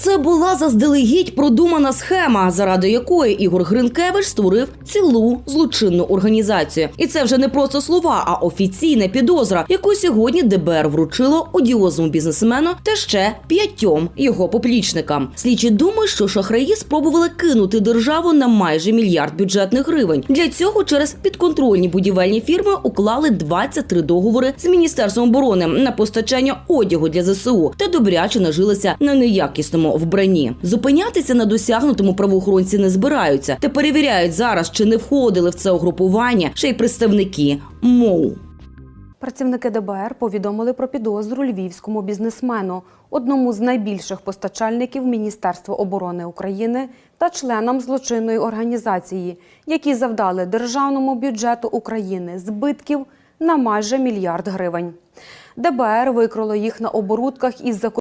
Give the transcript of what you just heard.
Це була заздалегідь продумана схема, заради якої Ігор Гринкевич створив цілу злочинну організацію. І це вже не просто слова, а офіційна підозра, яку сьогодні ДБР вручило одіозному бізнесмену та ще п'ятьом його поплічникам. Слідчі думають, що шахраї спробували кинути державу на майже мільярд бюджетних гривень. Для цього через підконтрольні будівельні фірми уклали 23 договори з міністерством оборони на постачання одягу для ЗСУ та добряче нажилися на неякісному вбранні. Зупинятися на досягнутому правоохоронці не збираються та перевіряють зараз, чи не входили в це угрупування ще й представники МОУ. Працівники ДБР повідомили про підозру львівському бізнесмену, одному з найбільших постачальників Міністерства оборони України та членам злочинної організації, які завдали державному бюджету України збитків на майже мільярд гривень. ДБР викрило їх на оборудках із закордонних